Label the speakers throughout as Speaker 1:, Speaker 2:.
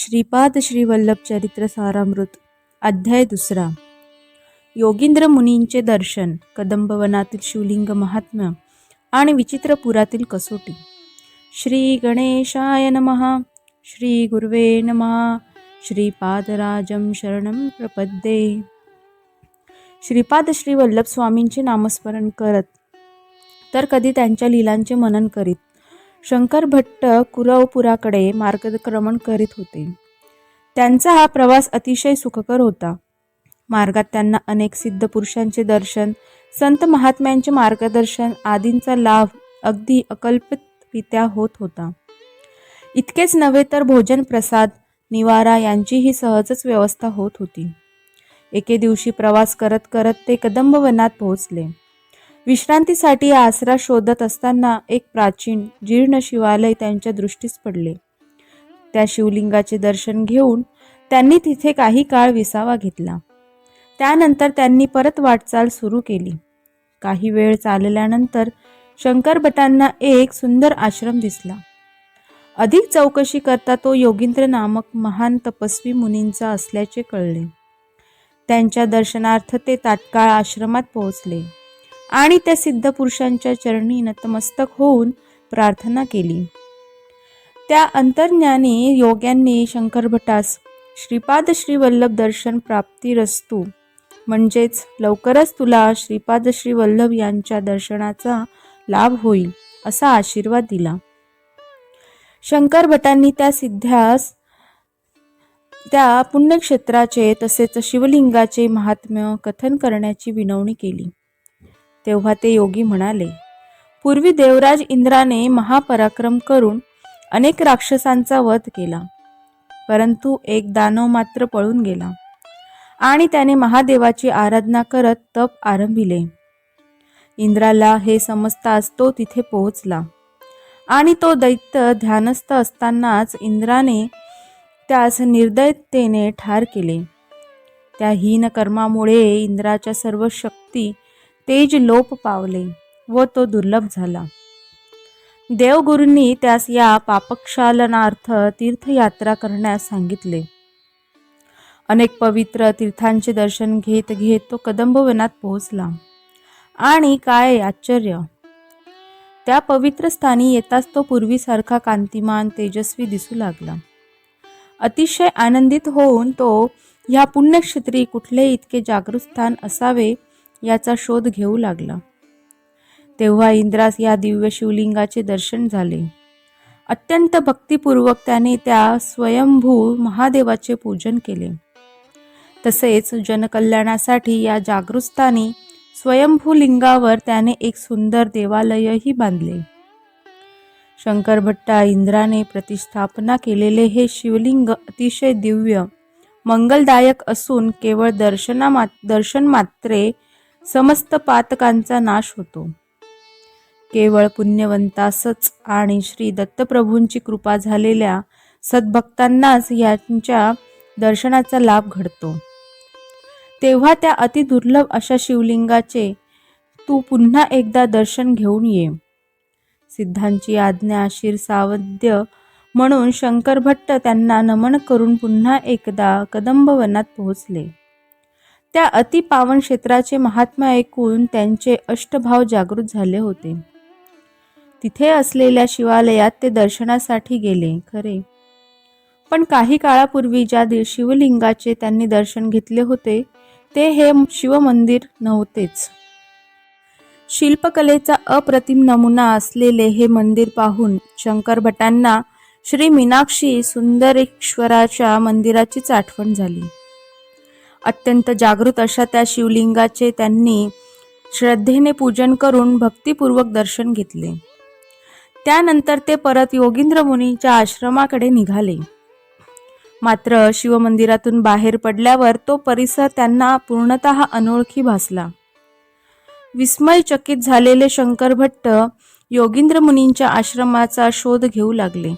Speaker 1: श्रीपाद श्रीवल्लभ चरित्र सारामृत अध्याय दुसरा. योगिंद्र मुनींचे दर्शन कदंबवनातील शिवलिंग महात्म्य आणि विचित्रपुरातील कसोटी. श्री गणेशाय नमहा श्री गुर्वे नमहा श्रीपादराजं शरणं प्रपद्ये. श्रीपाद श्री वल्लभ स्वामींचे नामस्मरण करत तर कधी त्यांच्या लीलांचे मनन करीत शंकर भट्ट कुरवपुराकडे मार्गक्रमण करीत होते. त्यांचा हा प्रवास अतिशय सुखकर होता. मार्गात त्यांना अनेक सिद्ध पुरुषांचे दर्शन संत महात्म्यांचे मार्गदर्शन आदींचा लाभ अगदी अकल्पितरित्या होत होता. इतकेच नव्हे तर भोजन प्रसाद निवारा यांचीही सहजच व्यवस्था होत होती. एके दिवशी प्रवास करत करत ते कदंबवनात पोहोचले. विश्रांतीसाठी आसरा शोधत असताना एक प्राचीन जीर्ण शिवालय त्यांच्या दृष्टीस पडले. त्या शिवलिंगाचे दर्शन घेऊन त्यांनी तिथे काही काळ विसावा घेतला. त्यानंतर त्यांनी परत वाटचाल सुरू केली. काही वेळ चालल्यानंतर शंकर भटांना एक सुंदर आश्रम दिसला. अधिक चौकशी करता तो योगींद्र नामक महान तपस्वी मुनींचा असल्याचे कळले. त्यांच्या दर्शनार्थ ते तात्काळ आश्रमात पोहोचले. आणि त्या सिद्ध पुरुषांच्या चरणी नतमस्तक होऊन प्रार्थना केली. त्या अंतर्ज्ञानी योग्यांनी शंकरभटास श्रीपाद श्रीवल्लभ दर्शन प्राप्ती रस्तू. म्हणजेच लवकरच तुला श्रीपाद श्री वल्लभ यांच्या दर्शनाचा लाभ होईल असा आशीर्वाद दिला. शंकर भटांनी त्या सिद्ध्यास त्या पुण्यक्षेत्राचे तसेच शिवलिंगाचे महात्म्य कथन करण्याची विनवणी केली. तेव्हा ते योगी म्हणाले पूर्वी देवराज इंद्राने महापराक्रम करून अनेक राक्षसांचा वध केला परंतु एक दानव मात्र पळून गेला आणि त्याने महादेवाची आराधना करत तप आरंभिले. इंद्राला हे समजताच तो तिथे पोहोचला आणि तो दैत्य ध्यानस्थ असतानाच इंद्राने त्यास निर्दयतेने ठार केले. त्या हीन कर्मामुळे इंद्राच्या सर्व शक्ती तेज लोप पावले व तो दुर्लभ झाला. देवगुरूंनी त्यास या पापक्षालनार्थ तीर्थयात्रा करण्यास सांगितले. अनेक पवित्र तीर्थांचे दर्शन घेत घेत तो कदंबवनात पोहोचला. आणि काय आश्चर्य! त्या पवित्र स्थानी येताच तो पूर्वीसारखा कांतिमान तेजस्वी दिसू लागला. अतिशय आनंदित होऊन तो ह्या पुण्यक्षेत्री कुठले इतके जागृत स्थान असावे याचा शोध घेऊ लागला. तेव्हा इंद्रास या दिव्य शिवलिंगाचे दर्शन झाले. अत्यंत भक्तिपूर्वक त्याने त्या स्वयंभू महादेवाचे पूजन केले. तसेच जनकल्याणासाठी या जागृतस्थानी स्वयंभू लिंगावर त्याने एक सुंदर देवालयही बांधले. शंकरभट्टा इंद्राने प्रतिष्ठापना केलेले हे शिवलिंग अतिशय दिव्य मंगलदायक असून केवळ दर्शना मा दर्शन मात्रे समस्त पातकांचा नाश होतो. केवळ पुण्यवंतासच आणि श्री दत्तप्रभूंची कृपा झालेल्या सद्भक्तांनाच यांच्या दर्शनाचा लाभ घडतो. तेव्हा त्या अतिदुर्लभ अशा शिवलिंगाचे तू पुन्हा एकदा दर्शन घेऊन ये. सिद्धांची आज्ञा शिरसावद्य म्हणून शंकर भट्ट त्यांना नमन करून पुन्हा एकदा कदंबवनात पोहोचले. त्या अतिपावन क्षेत्राचे महात्म्य ऐकून त्यांचे अष्टभाव जागृत झाले होते. तिथे असलेल्या शिवालयात ते दर्शनासाठी गेले खरे. पण काही काळापूर्वी ज्या शिवलिंगाचे त्यांनी दर्शन घेतले होते ते हे शिवमंदिर नव्हतेच. शिल्पकलेचा अप्रतिम नमुना असलेले हे मंदिर पाहून शंकर भटांना श्री मीनाक्षी सुंदरेश्वराच्या मंदिराचीच आठवण झाली. अत्यंत जागृत अशा त्या शिवलिंगाचे त्यांनी श्रद्धेने पूजन करून भक्तिपूर्वक दर्शन घेतले. त्यानंतर ते परत योगिंद्र मुनीच्या आश्रमाकडे निघाले. मात्र शिवमंदिरातून बाहेर पडल्यावर तो परिसर त्यांना पूर्णतः अनोळखी भासला. विस्मयचकित झालेले शंकर भट्ट योगिंद्र मुनींच्या आश्रमाचा शोध घेऊ लागले.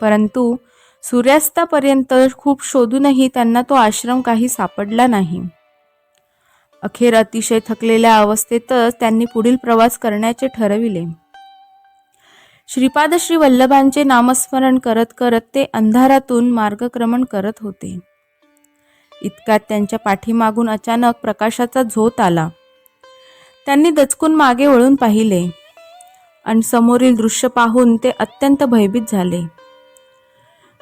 Speaker 1: परंतु सूर्यास्तापर्यंत खूप शोधूनही त्यांना तो आश्रम काही सापडला नाही. अखेर अतिशय थकलेल्या अवस्थेतच त्यांनी पुढील प्रवास करण्याचे ठरविले. श्रीपाद श्री वल्लभांचे नामस्मरण करत करत ते अंधारातून मार्गक्रमण करत होते. इतकात त्यांच्या पाठीमागून अचानक प्रकाशाचा झोत आला. त्यांनी दचकून मागे वळून पाहिले. आणि समोरील दृश्य पाहून ते अत्यंत भयभीत झाले.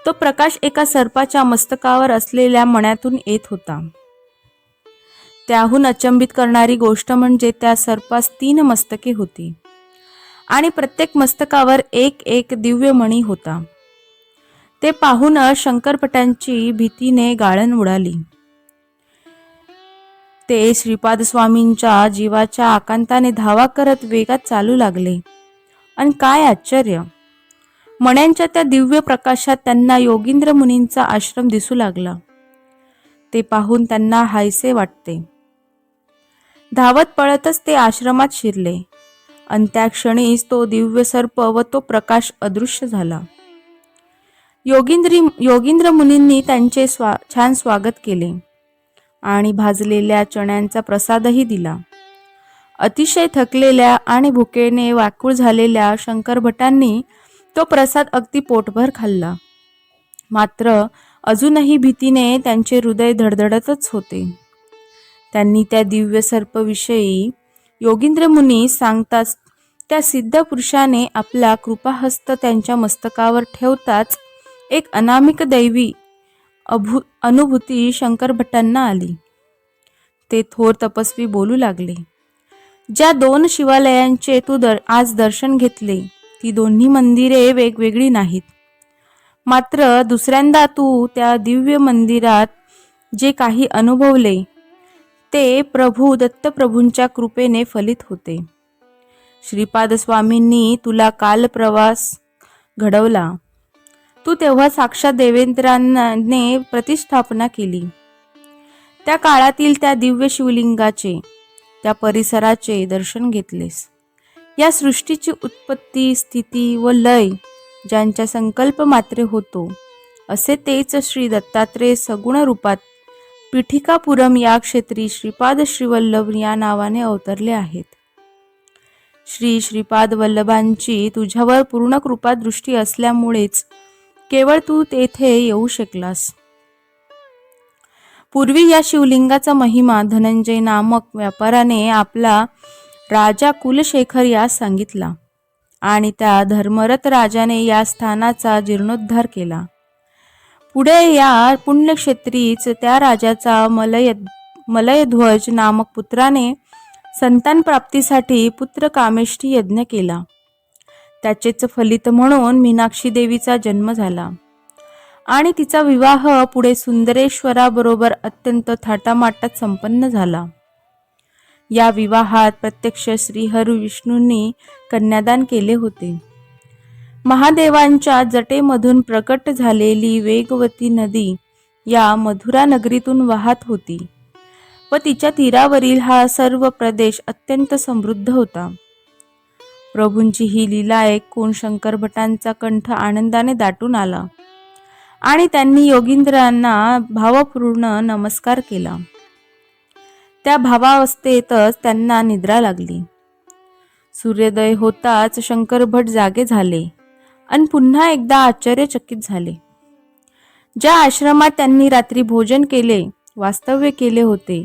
Speaker 1: तो प्रकाश एका सर्पाच्या मस्तकावर असलेल्या मण्यातून येत होता. त्याहून अचंबित करणारी गोष्ट म्हणजे त्या सर्पास तीन मस्तके होती. आणि प्रत्येक मस्तकावर एक एक दिव्य मणी होता. ते पाहून शंकरपटांची भीतीने गाळण उडाली. ते श्रीपाद स्वामींच्या जीवाच्या आकांताने धावा करत वेगात चालू लागले. आणि काय आश्चर्य! मण्यांच्या त्या दिव्य प्रकाशात त्यांना योगिंद्र मुनींचा आश्रम दिसू लागला. ते पाहून त्यांना हायसे वाटते. धावत पळतच ते आश्रमात शिरले. आणि त्या क्षणीच तो दिव्य सर्प व तो प्रकाश अदृश्य झाला. योगिंद्री योगिंद्र मुनींनी त्यांचे स्वा छान स्वागत केले आणि भाजलेल्या चण्यांचा प्रसादही दिला. अतिशय थकलेल्या आणि भुकेने व्याकुळ झालेल्या शंकरभटांनी तो प्रसाद अगदी पोटभर खाल्ला. मात्र अजूनही भीतीने त्यांचे हृदय धडधडतच होते. त्यांनी त्या दिव्य सर्पविषयी योगिंद्र मुनी सांगताच त्या सिद्ध पुरुषाने आपला कृपाहस्त त्यांच्या मस्तकावर ठेवताच एक अनामिक दैवी अभू अनुभूती शंकर भट्टांना आली. ते थोर तपस्वी बोलू लागले. ज्या दोन शिवालयांचे तू दर आज दर्शन घेतले ती दोन्ही मंदिरे वेगवेगळी नाहीत. मात्र दुसऱ्यांदा तू त्या दिव्य मंदिरात जे काही अनुभवले ते प्रभू दत्तप्रभूंच्या कृपेने फलित होते. श्रीपाद स्वामींनी तुला काल प्रवास घडवला. तू तेव्हा साक्षात देवेंद्रांने प्रतिष्ठापना केली. त्या काळातील त्या दिव्य शिवलिंगाचे त्या परिसराचे दर्शन घेतलेस. या सृष्टीची उत्पत्ती स्थिती व लय ज्यांच्या संकल्प मात्रे होतो असे तेच श्री दत्तात्रेय सगुण रूपात पिठिकापुरम या क्षेत्री श्रीपाद श्रीवल्लभ या नावाने अवतरले आहेत. श्री श्रीपाद वल्लभांची तुझ्यावर पूर्ण कृपा दृष्टी असल्यामुळेच केवळ तू तेथे येऊ शकलास. पूर्वी या शिवलिंगाचा महिमा धनंजय नामक व्यापाराने आपला राजा कुलशेखर यास सांगितला आणि त्या धर्मरथ राजाने या स्थानाचा जीर्णोद्धार केला. पुढे या पुण्यक्षेत्रीच त्या राजाचा मलय मलयध्वज नामक पुत्राने संतान प्राप्तीसाठी पुत्र कामेष्ठी यज्ञ केला. त्याचेच फलित म्हणून मीनाक्षी देवीचा जन्म झाला. आणि तिचा विवाह पुढे सुंदरेश्वराबरोबर अत्यंत थाटामाटात संपन्न झाला. या विवाहात प्रत्यक्ष श्री विष्णूंनी कन्यादान केले होते. महादेवांच्या जटेमधून प्रकट झालेली वेगवती नदी या मधुरा नगरीतून वाहत होती व तिच्या तीरावरील हा सर्व प्रदेश अत्यंत समृद्ध होता. प्रभूंची ही लीला ऐकून शंकर भटांचा कंठ आनंदाने दाटून आला आणि त्यांनी योगिंद्रांना भावपूर्ण नमस्कार केला. त्या भावावस्थेतच त्यांना निद्रा लागली. सूर्योदय होताच शंकर भट जागे झाले आणि पुन्हा एकदा आश्चर्यचकित झाले. ज्या आश्रमात त्यांनी रात्री भोजन केले वास्तव्य केले होते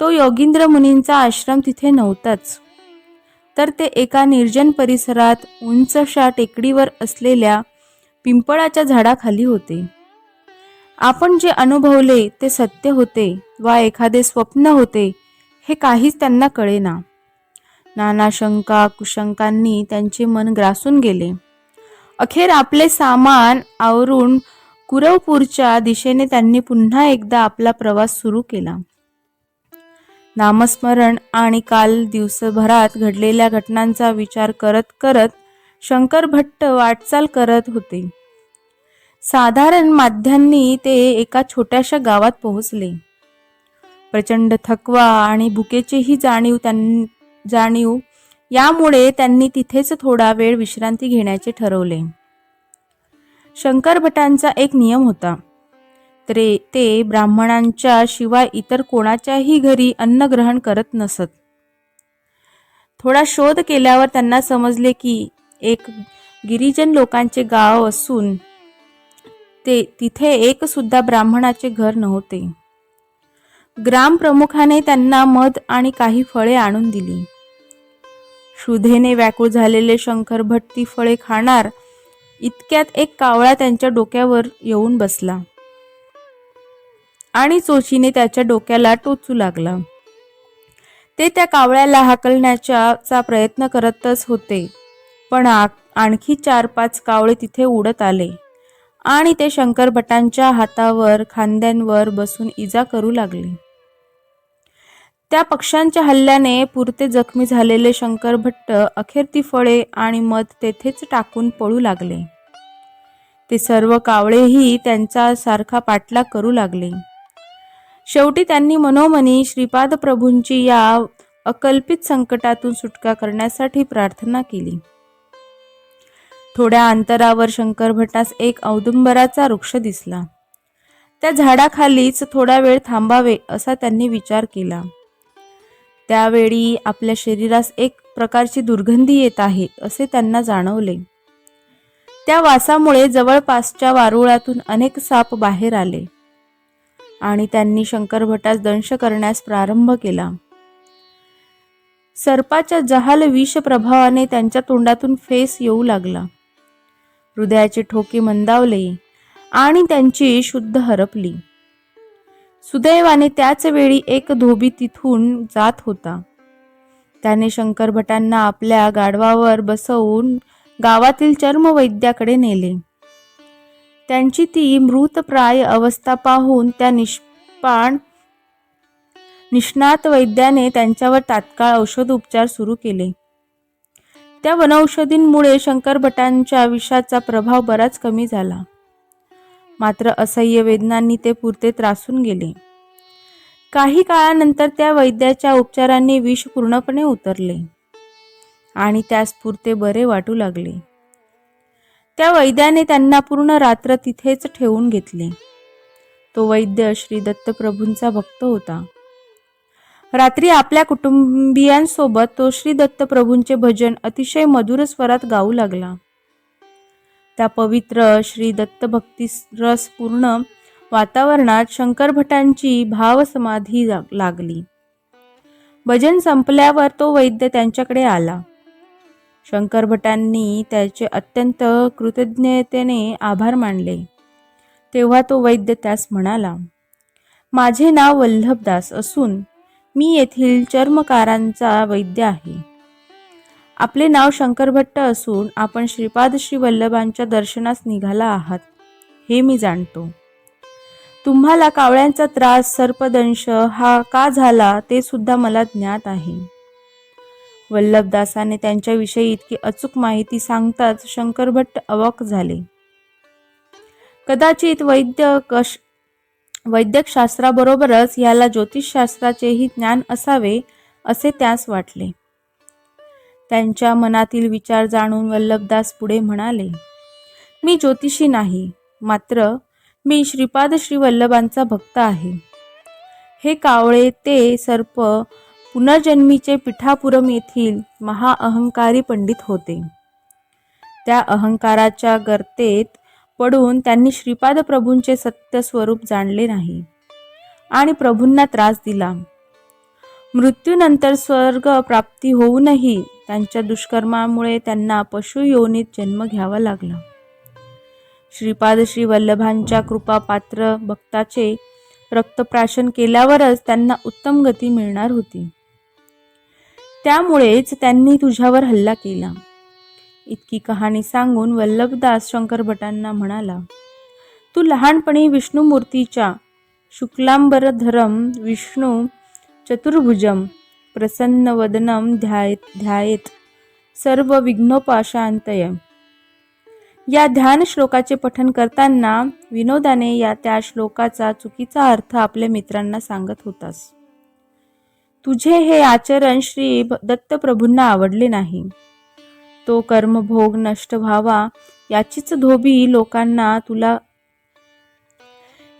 Speaker 1: तो योगिंद्र मुनींचा आश्रम तिथे नव्हताच. तर ते एका निर्जन परिसरात उंचशा टेकडीवर असलेल्या पिंपळाच्या झाडाखाली होते. आपण जे अनुभवले ते सत्य होते वा एखादे स्वप्न होते हे काहीच त्यांना कळेना. नाना शंका कुशंकांनी त्यांचे मन ग्रासून गेले. अखेर आपले सामान आवरून कुरवपूरच्या दिशेने त्यांनी पुन्हा एकदा आपला प्रवास सुरू केला. नामस्मरण आणि काल दिवसभरात घडलेल्या घटनांचा विचार करत करत शंकर भट्ट वाटचाल करत होते. साधारण माध्यांनी ते एका छोट्याशा गावात पोहोचले. प्रचंड थकवा आणि भुकेचीही जाणीव त्यां जाणीव यामुळे त्यांनी तिथेच थोडा वेळ विश्रांती घेण्याचे ठरवले. शंकर भटांचा एक नियम होता. तरे ते ब्राह्मणांच्या शिवाय इतर कोणाच्याही घरी अन्न ग्रहण करत नसत. थोडा शोध केल्यावर त्यांना समजले की एक गिरिजन लोकांचे गाव असून ते तिथे एकसुद्धा ब्राह्मणाचे घर नव्हते. ग्रामप्रमुखाने त्यांना मध आणि काही फळे आणून दिली. शुधेने व्याकुळ झालेले शंकर भट ती फळे खाणार इतक्यात एक कावळा त्यांच्या डोक्यावर येऊन बसला. आणि चोचीने त्याच्या डोक्याला टोचू लागला. ते त्या कावळ्याला हाकलण्याचा प्रयत्न करतच होते पण आणखी चार पाच कावळे तिथे उडत आले. आणि ते शंकर भटांच्या हातावर खांद्यांवर बसून इजा करू लागले. त्या पक्ष्यांच्या हल्ल्याने पुरते जखमी झालेले शंकर भट्ट अखेर ती फळे आणि मध तेथेच टाकून पळू लागले. ते सर्व कावळेही त्यांचा सारखा पाठलाग करू लागले. शेवटी त्यांनी मनोमनी श्रीपाद प्रभूंची या अकल्पित संकटातून सुटका करण्यासाठी प्रार्थना केली. थोड्या अंतरावर शंकरभटास एक औदुंबराचा वृक्ष दिसला. त्या झाडाखालीच थोडा वेळ थांबावे असा त्यांनी विचार केला. त्यावेळी आपल्या शरीरास एक प्रकारची दुर्गंधी येत आहे असे त्यांना जाणवले. त्या वासामुळे जवळपासच्या वारुळातून अनेक साप बाहेर आले आणि त्यांनी शंकरभटास दंश करण्यास प्रारंभ केला. सर्पाच्या जहाल विष प्रभावाने त्यांच्या तोंडातून फेस येऊ लागला. हृदयाचे ठोके मंदावले आणि त्यांची शुद्ध हरपली. सुदैवाने त्याच वेळी एक धोबी तिथून जात होता. त्याने शंकर भटांना आपल्या गाढवावर बसवून गावातील चर्मवैद्याकडे नेले. त्यांची ती मृतप्राय अवस्था पाहून त्या निष्पाण निष्णात वैद्याने त्यांच्यावर तात्काळ औषध उपचार सुरू केले. त्या वनौषधींमुळे शंकरभटांच्या विषाचा प्रभाव बराच कमी झाला. मात्र असह्य वेदनांनी ते पुरते त्रासून गेले. काही काळानंतर त्या वैद्याच्या उपचारांनी विष पूर्णपणे उतरले आणि त्यास पुरते बरे वाटू लागले. त्या वैद्याने त्यांना पूर्ण रात्र तिथेच ठेवून घेतले. तो वैद्य श्री दत्तप्रभूंचा भक्त होता. रात्री आपल्या कुटुंबियांसोबत तो श्री दत्तप्रभूंचे भजन अतिशय मधुर स्वरात गाऊ लागला. त्या पवित्र श्री दत्तभक्ती पूर्ण वातावरणात शंकर भटांची भावसमाधी लागली. भजन संपल्यावर तो वैद्य त्यांच्याकडे आला. शंकर भटांनी त्याचे अत्यंत कृतज्ञतेने आभार मानले. तेव्हा तो वैद्य त्यास म्हणाला माझे नाव वल्लभदास असून मी येथील चर्मकारांचा वैद्य आहे. आपले नाव शंकरभट्ट असून आपण श्रीपाद श्री वल्लभांच्या दर्शनास निघाला आहात हे मी जाणतो. तुम्हाला कावळ्यांचा त्रास सर्पदंश हा का झाला ते सुद्धा मला ज्ञात आहे. वल्लभदासाने त्यांच्याविषयी इतकी अचूक माहिती सांगताच शंकरभट्ट अवाक झाले. कदाचित वैद्य कश वैद्यकशास्त्राबरोबरच याला ज्योतिषशास्त्राचेही ज्ञान असावे असे त्यास वाटले. त्यांच्या मनातील विचार जाणून वल्लभदास पुढे म्हणाले मी ज्योतिषी नाही मात्र मी श्रीपाद श्री वल्लभांचा भक्त आहे. हे कावळे ते सर्प पुनर्जन्मीचे पिठापुरम येथील महाअहंकारी पंडित होते. त्या अहंकाराच्या गर्तेत पडून त्यांनी श्रीपाद प्रभूंचे सत्य स्वरूप जाणले नाही. आणि प्रभूंना त्रास दिला. मृत्यूनंतर स्वर्ग प्राप्ती होऊनही त्यांच्या दुष्कर्मामुळे त्यांना पशु योनीत जन्म घ्यावा लागला. श्रीपाद श्री वल्लभांच्या कृपापात्र भक्ताचे रक्तप्राशन केल्यावरच त्यांना उत्तम गती मिळणार होती. त्यामुळेच त्यांनी तुझ्यावर हल्ला केला. इतकी कहाणी सांगून वल्लभदास शंकर भटांना म्हणाला तू लहानपणी विष्णुमूर्तीच्या शुक्लांबरधरम विष्णू चतुर्भुजम प्रसन्न वदनम ध्यायत ध्यायेत सर्व विघ्नोपाशांतय. या ध्यान श्लोकाचे पठन करताना विनोदाने या त्या श्लोकाचा चुकीचा अर्थ आपल्या मित्रांना सांगत होतास. तुझे हे आचरण श्री दत्तप्रभूंना आवडले नाही. तो कर्मभोग नष्ट व्हावा याचीच धोबी लोकांना तुला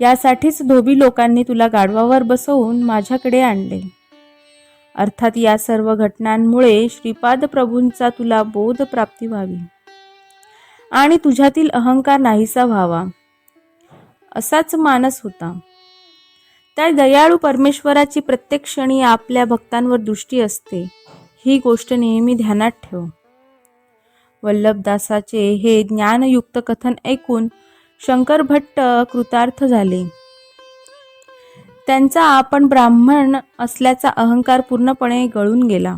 Speaker 1: यासाठीच धोबी लोकांनी तुला गाढवावर बसवून माझ्याकडे आणले. अर्थात या सर्व घटनांमुळे श्रीपाद प्रभूंचा तुला बोध प्राप्ती व्हावी आणि तुझ्यातील अहंकार नाहीसा व्हावा. असाच मानस होता. त्या दयाळू परमेश्वराची प्रत्येक क्षणी आपल्या भक्तांवर दृष्टी असते. ही गोष्ट नेहमी ध्यानात ठेव. वल्लभदासाचे हे ज्ञानयुक्त कथन ऐकून शंकर भट्ट कृतार्थ झाले. त्यांचा आपण ब्राह्मण असल्याचा अहंकार पूर्णपणे गळून गेला.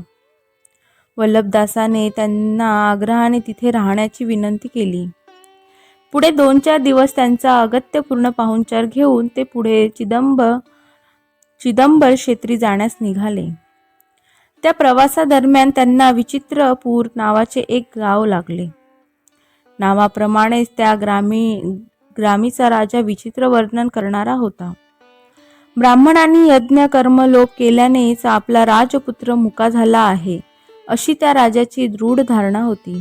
Speaker 1: वल्लभदासाने त्यांना आग्रहाने तिथे राहण्याची विनंती केली. पुढे दोन चार दिवस त्यांचा अगत्यपूर्ण पाहुणचार घेऊन ते पुढे चिदंब चिदंबर क्षेत्री जाण्यास निघाले. त्या प्रवासादरम्यान त्यांना विचित्रपूर नावाचे एक गाव लागले. नावाप्रमाणेच त्या ग्रामी ग्रामीचा राजा विचित्र वर्णन करणारा होता. ब्राह्मणांनी यज्ञ कर्मलोक केल्यानेच आपला राजपुत्र मुका झाला आहे अशी त्या राजाची दृढ धारणा होती.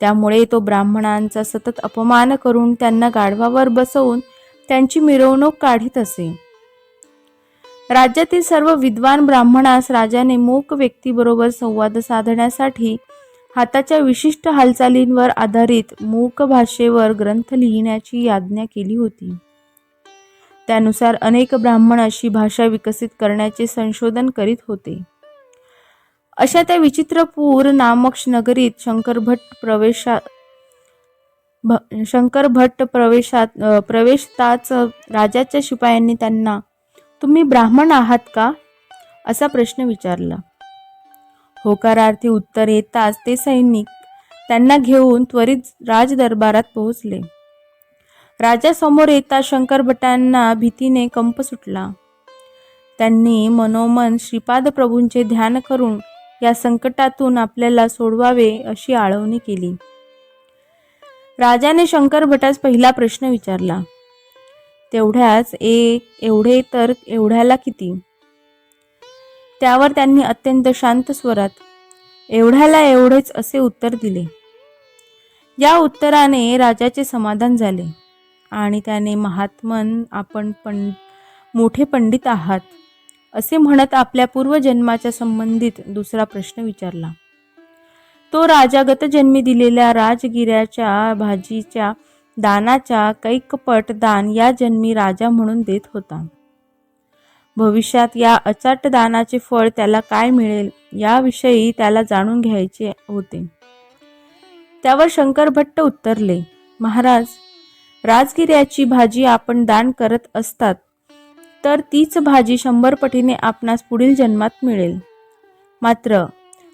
Speaker 1: त्यामुळे तो ब्राह्मणांचा सतत अपमान करून त्यांना गाढवावर बसवून त्यांची मिरवणूक काढीत असे. राज्यातील सर्व विद्वान ब्राह्मणास राजाने मूक व्यक्तीबरोबर संवाद साधण्यासाठी हाताच्या विशिष्ट हालचालींवर आधारित मूक भाषेवर ग्रंथ लिहिण्याची याज्ञा केली होती. त्यानुसार अनेक ब्राह्मण अशी भाषा विकसित करण्याचे संशोधन करीत होते. अशा त्या विचित्रपूर नामक नगरीत शंकर भट्ट प्रवेशा भ- शंकर भट्ट प्रवेशात प्रवेशताच राजाच्या शिपायांनी त्यांना तुम्ही ब्राह्मण आहात का? असा प्रश्न विचारला. होकारार्थी उत्तर येताच ते सैनिक त्यांना घेऊन त्वरित राजदरबारात पोहोचले. राजासमोर येता शंकर भटांना भीतीने कंप सुटला. त्यांनी मनोमन श्रीपाद प्रभूंचे ध्यान करून या संकटातून आपल्याला सोडवावे अशी आळवणी केली. राजाने शंकर भटास पहिला प्रश्न विचारला. तेवढ्याच एक एवढे तर एवढ्याला किती? त्यावर त्यांनी अत्यंत शांत स्वरात एवढ्याला एवढेच असे उत्तर दिले. या उत्तराने राजाचे समाधान झाले आणि त्याने महात्मन आपण पण मोठे पंडित आहात असे म्हणत आपल्या पूर्वजन्माच्या संबंधित दुसरा प्रश्न विचारला. तो राजा गतजन्मी दिलेल्या राजगिऱ्याच्या भाजीच्या दानाच्या कैकपट दान या जन्मी राजा म्हणून देत होता. भविष्यात या अचाट दानाचे फळ त्याला काय मिळेल याविषयी त्याला जाणून घ्यायचे होते. त्यावर शंकर भट्ट उत्तरले महाराज राजगिऱ्याची भाजी आपण दान करत असतात तर तीच भाजी शंभर पटीने आपणास पुढील जन्मात मिळेल. मात्र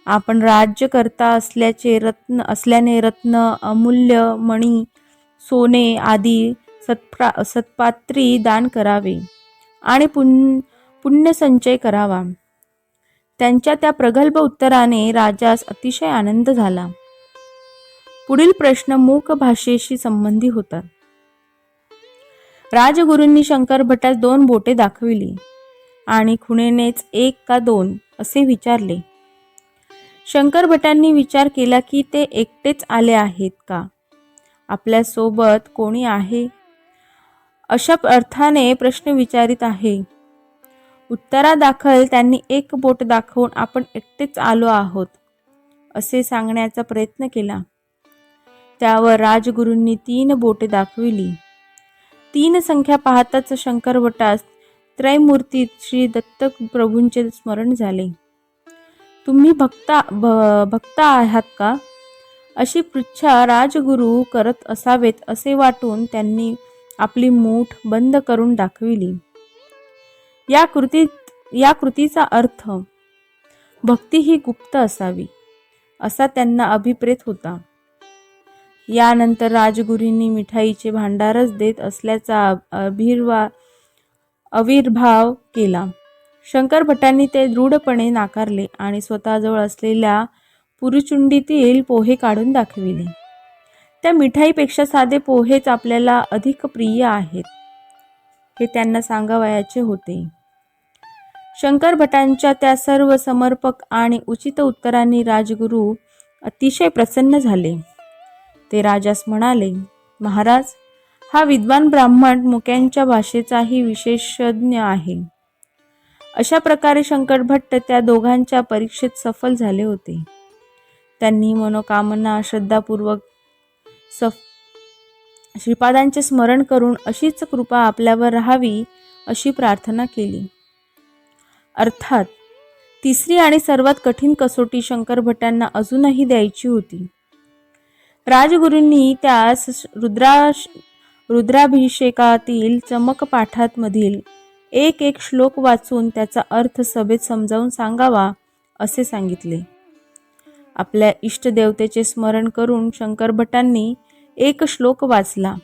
Speaker 1: आपण राज्य करता असल्याचे रत्न असल्याने रत्न अमूल्य मणी सोने आदी सत्प्रा सत्पात्री दान करावे आणि पुण्य पुण्यसंचय करावा. त्यांच्या त्या प्रगल्भ उत्तराने राजास अतिशय आनंद झाला. पुढील प्रश्न मूक भाषेशी संबंधी होता. राजगुरूंनी शंकर भटास दोन बोटे दाखविली आणि खुणेनेच एक का दोन असे विचारले. शंकर भटांनी विचार केला की ते एकटेच आले आहेत का? आपल्यासोबत कोणी आहे? अशा अर्थाने प्रश्न विचारित आहे. उत्तरादाखल त्यांनी एक बोट दाखवून आपण एकटेच आलो आहोत असे सांगण्याचा प्रयत्न केला. त्यावर राजगुरूंनी तीन बोटे दाखविली. तीन संख्या पाहताच शंकरवटास त्रयमूर्तीत श्री दत्त प्रभूंचे स्मरण झाले. तुम्ही भक्ता भ भक्त आहात का? अशी पृच्छा राजगुरू करत असावेत असे वाटून त्यांनी आपली मूठ बंद करून दाखविली. या कृतीत या कृतीचा अर्थ भक्ती ही गुप्त असावी असा त्यांना अभिप्रेत होता. यानंतर राजगुरूंनी मिठाईचे भांडारच देत असल्याचा अभिर्वा अविर्भाव केला. शंकर भटांनी ते दृढपणे नाकारले आणि स्वतःजवळ असलेल्या पुरुचुंडीतील पोहे काढून दाखविले. त्या मिठाईपेक्षा साधे पोहेच आपल्याला अधिक प्रिय आहेत हे त्यांना सांगावयाचे होते. शंकर भटांच्या त्या सर्व समर्पक आणि उचित उत्तरांनी राजगुरू अतिशय प्रसन्न झाले. ते राजास म्हणाले महाराज हा विद्वान ब्राह्मण मुक्यांच्या भाषेचाही विशेषज्ञ आहे. अशा प्रकारे शंकर भट्ट त्या दोघांच्या परीक्षेत सफल झाले होते. त्यांनी मनोकामना श्रद्धापूर्वक सफ श्रीपादांचे स्मरण करून अशीच कृपा आपल्यावर राहावी अशी प्रार्थना केली. अर्थात तिसरी आणि सर्वात कठीण कसोटी शंकर भट्टांना अजूनही द्यायची होती. राजगुरूंनी त्यास रुद्राश रुद्राभिषेकातील चमकपाठातमधील एक एक श्लोक वाचून त्याचा अर्थ सभेत समजावून सांगावा असे सांगितले. आपल्या इष्टदेवतेचे स्मरण करून शंकर भटांनी एक श्लोक वाचला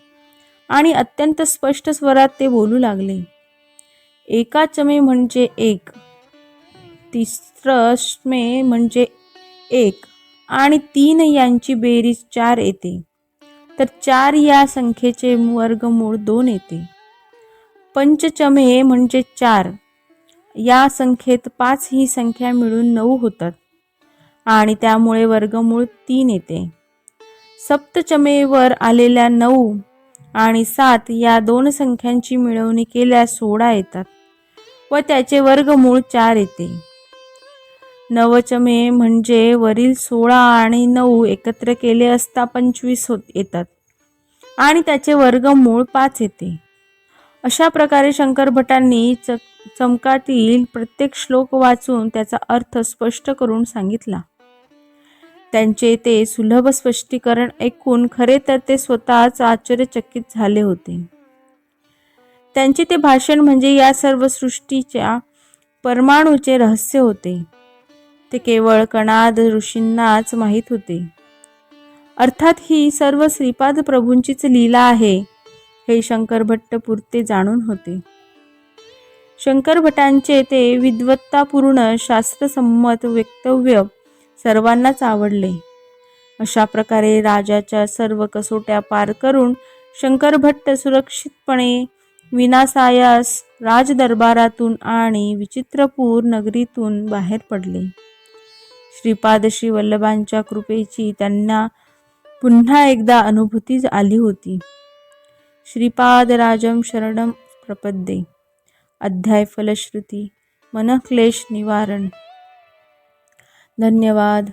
Speaker 1: आणि अत्यंत स्पष्ट स्वरात ते बोलू लागले. एकाचमे म्हणजे एक तिस्रश्मे म्हणजे एक आणि तीन यांची बेरीज चार येते. तर चार या संख्येचे वर्गमूळ दोन येते. पंचचमे म्हणजे चार. या संख्येत पाच ही संख्या मिळून नऊ होतात. आणि त्यामुळे वर्गमूळ तीन येते. सप्तचमेवर आलेल्या नऊ आणि सात या दोन संख्यांची मिळवणी केल्यास सोळा येतात व त्याचे वर्गमूळ चार येते. नवचमे म्हणजे वरील सोळा आणि नऊ एकत्र केले असता पंचवीस होत येतात आणि त्याचे वर्गमूळ पाच येते. अशा प्रकारे शंकर भटांनी च चमकातील प्रत्येक श्लोक वाचून त्याचा अर्थ स्पष्ट करून सांगितला. त्यांचे ते सुलभ स्पष्टीकरण ऐकून खरे तर ते स्वतःच आश्चर्यचकित झाले होते. त्यांचे ते भाषण म्हणजे या सर्व सृष्टीच्या परमाणूचे रहस्य होते. ते केवळ कणाद ऋषींनाच माहीत होते. अर्थात ही सर्व श्रीपाद प्रभूंचीच लीला आहे हे शंकर भट्ट पुरते जाणून होते. शंकर भटांचे ते विद्वत्तापूर्ण शास्त्रसंमत वक्तव्य सर्वांनाच आवडले. अशा प्रकारे राजाच्या सर्व कसोट्या पार करून शंकर भट्ट सुरक्षितपणे विनासायास राजदरबारातून आणि विचित्रपूर नगरीतून बाहेर पडले. श्रीपाद श्री वल्लभांच्या कृपेची त्यांना पुन्हा एकदा अनुभूती आली होती. श्रीपाद राजम शरणम प्रपद्ये. अध्याय फलश्रुती. मनक्लेश निवारण. धन्यवाद.